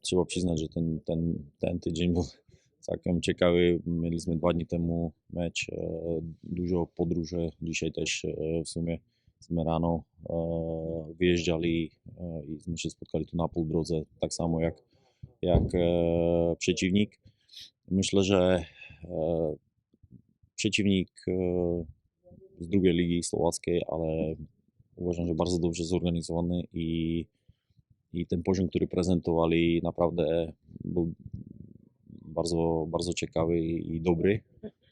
trzeba przyznać, że ten, ten, ten tydzień był całkiem ciekawy. Mieliśmy dwa dni temu mecz, e, dużo podróży. Dzisiaj też e, w sumie jsme ráno e, wyjeżdżali i jsme się spotkali tu na półdrodze, tak samo jak, jak przeciwnik. Myślę, że przeciwnik z drugiej ligi słowackiej, ale uważam, że bardzo dobrze zorganizowany i, i ten poziom, który prezentowali naprawdę był bardzo, bardzo ciekawy i dobry.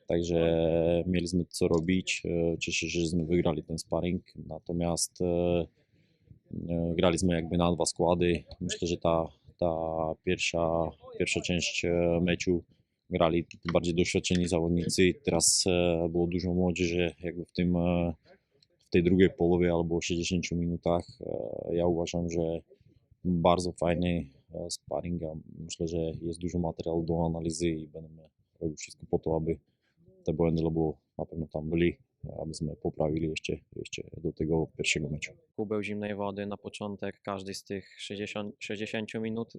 Także mieliśmy co robić. E, Cieszę się, że jsme wygrali ten sparring. Natomiast e, e, graliśmy jakby na dwa składy. Myślę, że ta, ta pierwsza, pierwsza część meczu grali bardziej doświadczeni zawodnicy. Teraz było dużo młodzieży jakby w tym w tej drugiej połowie albo 60 minutach. Ja uważam, że bardzo fajny e, sparring. Myślę, że jest dużo materiału do analizy i będziemy robić wszystko po to, aby te błędy, bo na pewno tam byli, abyśmy poprawili jeszcze, jeszcze do tego pierwszego meczu. kubeł zimnej wody na początek każdej z tych 60, 60 minut.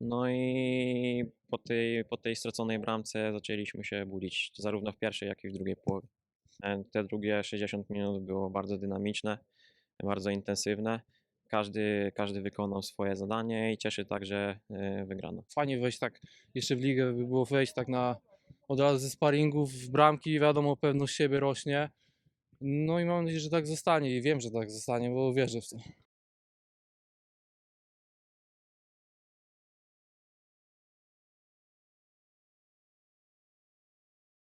No i po tej, po tej straconej bramce zaczęliśmy się budzić zarówno w pierwszej, jak i w drugiej połowie. E, Te drugie 60 minut było bardzo dynamiczne, bardzo intensywne. Każdy, każdy wykonał swoje zadanie i cieszy także e, wygrano. fajnie wejść tak jeszcze w ligę, by było wejść tak na od razu ze sparingów w bramki, wiadomo, pewność siebie rośnie. No i mam nadzieję, że tak zostanie i wiem, że tak zostanie, bo wierzę w to.